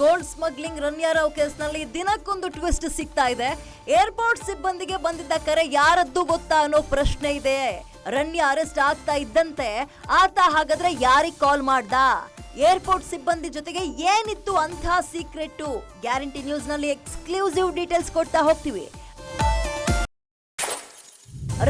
Gold smuggling Ranya Rao ಕೇಸ್ನಲ್ಲಿ ದಿನಕ್ಕೊಂದು twist ಸಿಗ್ತಾ ಇದೆ. ಏರ್ಪೋರ್ಟ್ ಸಿಬ್ಬಂದಿಗೆ ಬಂದಿದ್ದ ಕರೆ ಯಾರದ್ದು ಗೊತ್ತಾ ಅನ್ನೋ ಪ್ರಶ್ನೆ ಇದೆ. ರನ್ಯ ಅರೆಸ್ಟ್ ಆಗ್ತಾ ಇದ್ದಂತೆ. ಆತ ಹಾಗಾದ್ರೆ ಯಾರಿಗೆ ಕಾಲ್ ಮಾಡ್ದ? ಏರ್ಪೋರ್ಟ್ ಸಿಬ್ಬಂದಿ ಜೊತೆಗೆ ಏನಿತ್ತು ಅಂಥ ಸೀಕ್ರೆಟ್? ಗ್ಯಾರಂಟಿ ನ್ಯೂಸ್ನಲ್ಲಿ ಎಕ್ಸ್ಕ್ಲೂಸಿವ್ ಡೀಟೇಲ್ಸ್ ಕೊಡ್ತಾ ಹೋಗ್ತೀವಿ.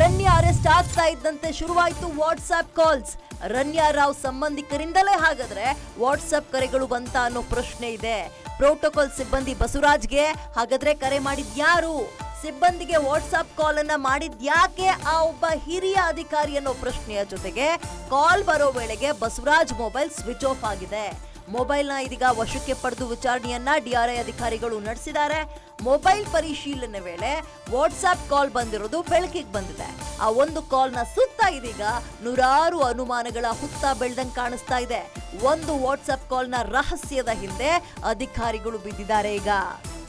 ರನ್ಯ ಅರೆಸ್ಟ್ ಆಗ್ತಾ ಇದ್ದಂತೆ ಶುರುವಾಯಿತು ವಾಟ್ಸ್ಆಪ್ ಕಾಲ್ಸ್. ರನ್ಯಾ ರಾವ್ ಸಂಬಂಧಿಕರಿಂದಲೇ ಹಾಗಾದ್ರೆ ವಾಟ್ಸಪ್ ಕರೆಗಳು ಬಂತ ಅನ್ನೋ ಪ್ರಶ್ನೆ ಇದೆ. ಪ್ರೋಟೋಕಾಲ್ ಸಿಬ್ಬಂದಿ ಬಸವರಾಜ್ಗೆ ಹಾಗಾದ್ರೆ ಕರೆ ಮಾಡಿದ್ಯಾರು ಸಿಬ್ಬಂದಿಗೆ ವಾಟ್ಸಪ್ ಕಾಲ್ ಅನ್ನ ಮಾಡಿದ್ಯಾಕೆ ಆ ಒಬ್ಬ ಹಿರಿಯ ಅಧಿಕಾರಿ ಅನ್ನೋ ಪ್ರಶ್ನೆಯ ಜೊತೆಗೆ ಕಾಲ್ ಬರೋ ವೇಳೆಗೆ ಬಸವರಾಜ್ ಮೊಬೈಲ್ ಸ್ವಿಚ್ ಆಫ್ ಆಗಿದೆ. ಮೊಬೈಲ್ನ ಇದೀಗ ವಶಕ್ಕೆ ಪಡೆದು ವಿಚಾರಣೆಯನ್ನ ಡಿಆರ್ಐ ಅಧಿಕಾರಿಗಳು ನಡೆಸಿದ್ದಾರೆ. ಮೊಬೈಲ್ ಪರಿಶೀಲನೆ ವೇಳೆ ವಾಟ್ಸಾಪ್ ಕಾಲ್ ಬಂದಿರೋದು ಬೆಳಕಿಗೆ ಬಂದಿದೆ. ಆ ಒಂದು ಕಾಲ್ನ ಸುತ್ತ ಇದೀಗ ನೂರಾರು ಅನುಮಾನಗಳ ಹುತ್ತ ಬೆಳೆದಂಗೆ ಕಾಣಿಸ್ತಾ ಇದೆ. ಒಂದು ವಾಟ್ಸಾಪ್ ಕಾಲ್ನ ರಹಸ್ಯದ ಹಿಂದೆ ಅಧಿಕಾರಿಗಳು ಬಿದ್ದಿದ್ದಾರೆ ಈಗ.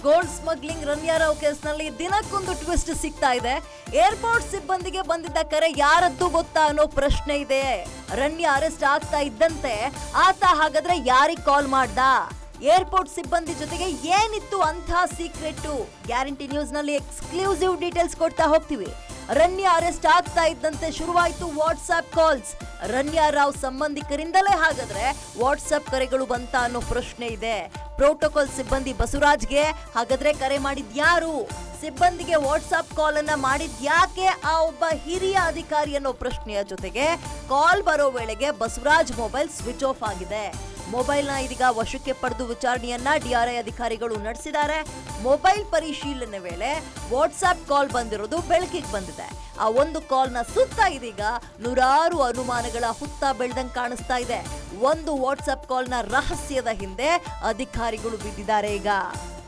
ಗೋಲ್ಡ್ ಸ್ಮಗ್ಲಿಂಗ್ ರನ್ಯಾರಾವ್ ಕೇಸ್ನಲ್ಲಿ ದಿನಕ್ಕೊಂದು ಟ್ವಿಸ್ಟ್ ಸಿಗ್ತಾ ಇದೆ. ಏರ್ಪೋರ್ಟ್ ಸಿಬ್ಬಂದಿಗೆ ಬಂದಿದ್ದ ಕರೆ ಯಾರದ್ದು ಗೊತ್ತಾ ಅನ್ನೋ ಪ್ರಶ್ನೆ ಇದೆ. ರನ್ಯಾ ಅರೆಸ್ಟ್ ಆಗ್ತಾ ಇದ್ದಂತೆ. ಆತ ಹಾಗಾದ್ರೆ ಯಾರಿಗೆ ಕಾಲ್ ಮಾಡ್ದ? ಏರ್ಪೋರ್ಟ್ ಸಿಬ್ಬಂದಿ ಜೊತೆಗೆ ಏನಿತ್ತು ಅಂಥ ಸೀಕ್ರೆಟ್? ಗ್ಯಾರಂಟಿ ನ್ಯೂಸ್ನಲ್ಲಿ ಎಕ್ಸ್ಕ್ಲೂಸಿವ್ ಡೀಟೇಲ್ಸ್ ಕೊಡ್ತಾ ಹೋಗ್ತೀವಿ. ರನ್ಯ ಅರೆಸ್ಟ್ ಆಗ್ತಾ ಇದ್ದಂತೆ ಶುರುವಾಯಿತು ವಾಟ್ಸ್ಆಪ್ ಕಾಲ್ಸ್. ರನ್ಯಾ ರಾವ್ ಸಂಬಂಧಿಕರಿಂದಲೇ ಹಾಗಾದ್ರೆ ವಾಟ್ಸ್ಆಪ್ ಕರೆಗಳು ಬಂತ ಅನ್ನೋ ಪ್ರಶ್ನೆ ಇದೆ. ಪ್ರೋಟೋಕಾಲ್ ಸಿಬ್ಬಂದಿ ಬಸವರಾಜ್ಗೆ ಹಾಗಾದ್ರೆ ಕರೆ ಮಾಡಿದ್ಯಾರು ಸಿಬ್ಬಂದಿಗೆ ವಾಟ್ಸ್ಆಪ್ ಕಾಲ್ ಅನ್ನ ಮಾಡಿದ್ಯಾಕೆ ಆ ಒಬ್ಬ ಹಿರಿಯ ಅಧಿಕಾರಿ ಅನ್ನೋ ಪ್ರಶ್ನೆಯ ಜೊತೆಗೆ ಕಾಲ್ ಬರೋ ವೇಳೆಗೆ ಬಸವರಾಜ್ ಮೊಬೈಲ್ ಸ್ವಿಚ್ ಆಫ್ ಆಗಿದೆ. ಮೊಬೈಲ್ನ ಇದೀಗ ವಶಕ್ಕೆ ಪಡೆದು ವಿಚಾರಣೆಯನ್ನ ಡಿಆರ್ಐ ಅಧಿಕಾರಿಗಳು ನಡೆಸಿದ್ದಾರೆ. ಮೊಬೈಲ್ ಪರಿಶೀಲನೆ ವೇಳೆ ವಾಟ್ಸ್ಆಪ್ ಕಾಲ್ ಬಂದಿರೋದು ಬೆಳಕಿಗೆ ಬಂದಿದೆ. ಆ ಒಂದು ಕಾಲ್ನ ಸುತ್ತ ಇದೀಗ ನೂರಾರು ಅನುಮಾನಗಳ ಹುತ್ತ ಬೆಳೆದಂಗೆ ಕಾಣಿಸ್ತಾ ಇದೆ. ಒಂದು ವಾಟ್ಸ್ಆಪ್ ಕಾಲ್ನ ರಹಸ್ಯದ ಹಿಂದೆ ಅಧಿಕಾರಿಗಳು ಬಿದ್ದಿದ್ದಾರೆ ಈಗ.